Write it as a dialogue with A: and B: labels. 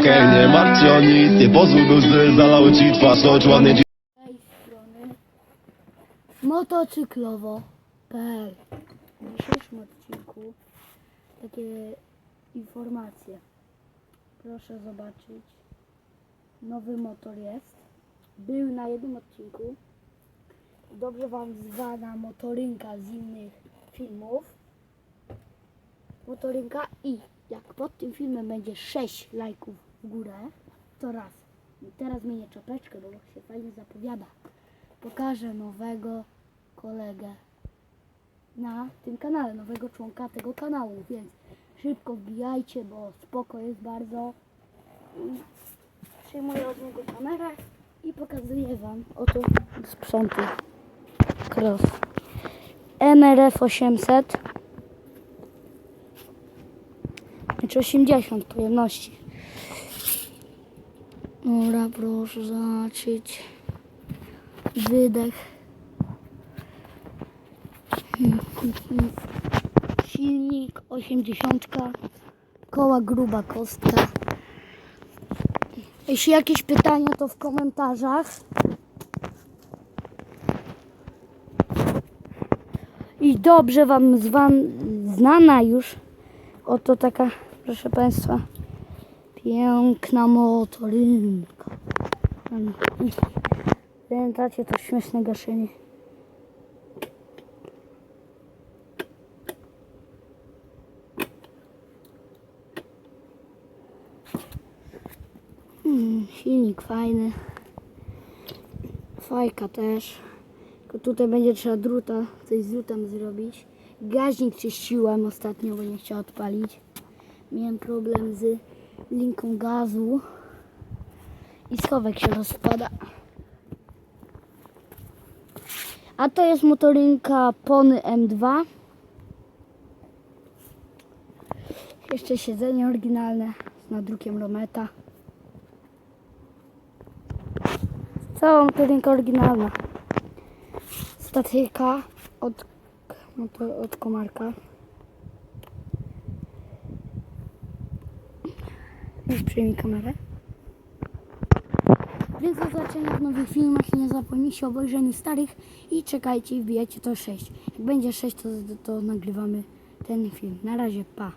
A: Okej, nie martw o nic, nie pozwól by łzy zalały ci twarz, choć
B: tej strony motocyklowo.pl W dzisiejszym odcinku takie informacje. Proszę zobaczyć. Nowy motor jest. Był na jednym odcinku. Dobrze Wam zwana motorynka z innych filmów. Motorynka i jak pod tym filmem będzie 6 lajków w górę, to raz. I teraz zmienię czapeczkę, bo się fajnie zapowiada. Pokażę nowego kolegę na tym kanale, nowego członka tego kanału, więc szybko wbijajcie, bo spoko jest bardzo. Przyjmuję od niego kamerę i pokazuję Wam oto sprzęty Cross NRF 800 znaczy 80 pojemności Dobra, proszę zobaczyć. Wydech. Silnik 80 koła gruba kostka. Jeśli jakieś pytania to w komentarzach. I dobrze wam zwan, znana już. Oto taka proszę państwa piękna motorynka Pamiętacie to śmieszne gaszenie? Mm, silnik fajny. Fajka też. Tylko tutaj będzie trzeba druta, coś z drutem zrobić. Gaźnik czyściłem ostatnio, bo nie chciał odpalić. Miałem problem z linką gazu. I schowek się rozpada. A to jest motorynka Pony M2. Jeszcze siedzenie oryginalne z nadrukiem Rometa. Cała motorynka oryginalna. Statyka od, no od komarka. Już przyjmij kamerę. Więc do zobaczenia w nowych filmach nie zapomnijcie o obejrzeniu starych i czekajcie i wbijajcie to 6. Jak będzie 6 to, to nagrywamy ten film. Na razie, pa.